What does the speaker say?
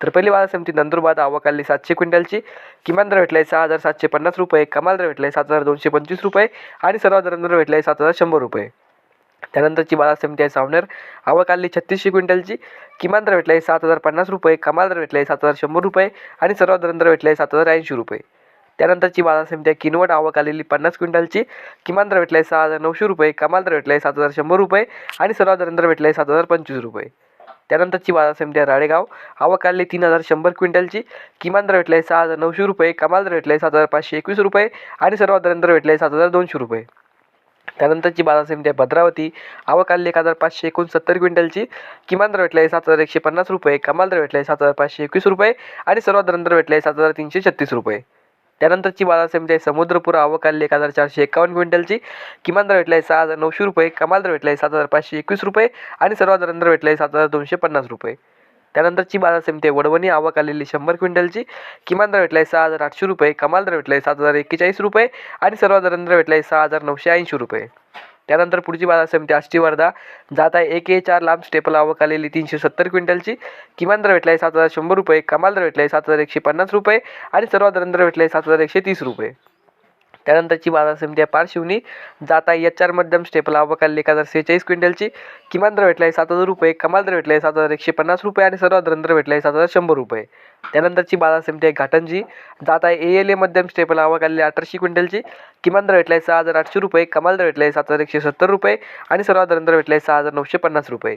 तर पहिली बाजार समिती नंदुरबार आवाकाली सातशे क्विंटलची किमान दर भेटला आहे सहा हजार सातशे पन्नास रुपये कमाल दर भेटला आहे सात हजार दोनशे पंचवीस रुपये आणि सर्वात दर भेटला आहे सात हजार शंभर रुपये. त्यानंतरची बाजार समिती आहे सावनेर आवक छत्तीसशे क्विंटलची किमान दर भेटला आहे सात हजार पन्नास रुपये कमाल दर भेटला आहे सात हजार शंभर रुपये आणि सर्व दर भेटला आहे सात हजार ऐंशी रुपये. त्यानंतरची बाजार समिती आहे किनवट आवक आलेली पन्नास क्विंटलची किमान दर भेटला आहे सहा हजार नऊशे रुपये कमाल दर भेटला आहे सात हजार शंभर रुपये आणि सर्व दर भेटला आहे सात हजार पंचवीस रुपये. त्यानंतरची बाजार समिती आहे राळेगाव. आवक आलेली तीन हजार शंभर क्विंटलची. किमान दर भेटला आहे सहा हजार नऊशे रुपये. कमाल दर भेटला आहे सात हजार पाचशे एकवीस रुपये. आणि सर्वात दर भेटला आहे सात हजार दोनशे रुपये. त्यानंतरची बाजार समिती आहे भद्रावती. आवक आली एक हजार पाचशे एकोणसत्तर क्विंटलची. किमान दर भेटला आहे सात हजार एकशे पन्नास रुपये. कमाल दर भेटला आहे सात हजार पाचशे एकवीस रुपये. आणि सर्वात दर भेटला आहे सात हजार तीनशे छत्तीस रुपये. त्यानंतरची बाजार समिती आहे समुद्रपूर आवक आली एक हजार चारशे एकावन्न क्विंटलची. किमान दर भेटला आहे सहा हजार नऊशे रुपये कमाल दर भेटला आहे सात हजार पाचशे एकवीस रुपये आणि सर्वात दर भेटला आहे सात हजार दोनशे पन्नास रुपये. त्यानंतरची बाजार समिती आहे वडवणी आवक आलेली शंभर क्विंटलची. किमान दर भेटला आहे सहा हजार आठशे रुपये कमाल दर भेटला आहे सात हजार एक्केचाळीस रुपये आणि सर्वात दर भेटला आहे सहा हजार नऊशे ऐंशी रुपये. त्यानंतर पुढची बाजार समिती आष्टी वर्धा जात आहे एक ए चार लांब स्टेपल आवक आलेली तीनशे सत्तर क्विंटलची. किमान दर भेटला आहे सात हजार शंभर रुपये कमाल दर भेटला आहे सात हजार एकशे पन्नास रुपये आणि सर्वात दर भेटला आहे सात हजार एकशे तीस रुपये. त्यानंतरची बाजार समिती आहे पारशिवनी जात आहे एच आर मध्यम स्टेपल आवक एक हजार सेहेचाळीस क्विंटलची. किमान दर भेटला आहे सात हजार रुपये कमाल दर भेटला आहे सात हजार एकशे पन्नास रुपये आणि सर्वात दर भेटला आहे सात हजार शंभर रुपये. त्यानंतरची बाजार समिती आहे घाटंजी. जात आहे ए एल ए मध्यम स्टेपला आवक अठराशे क्विंटलची. किमान दर भेटला आहे सहा हजार आठशे रुपये कमाल दर भेटला आहे सात हजार एकशे सत्तर रुपये आणि सर्वात दर भेटला आहे सहा हजार नऊशे पन्नास रुपये.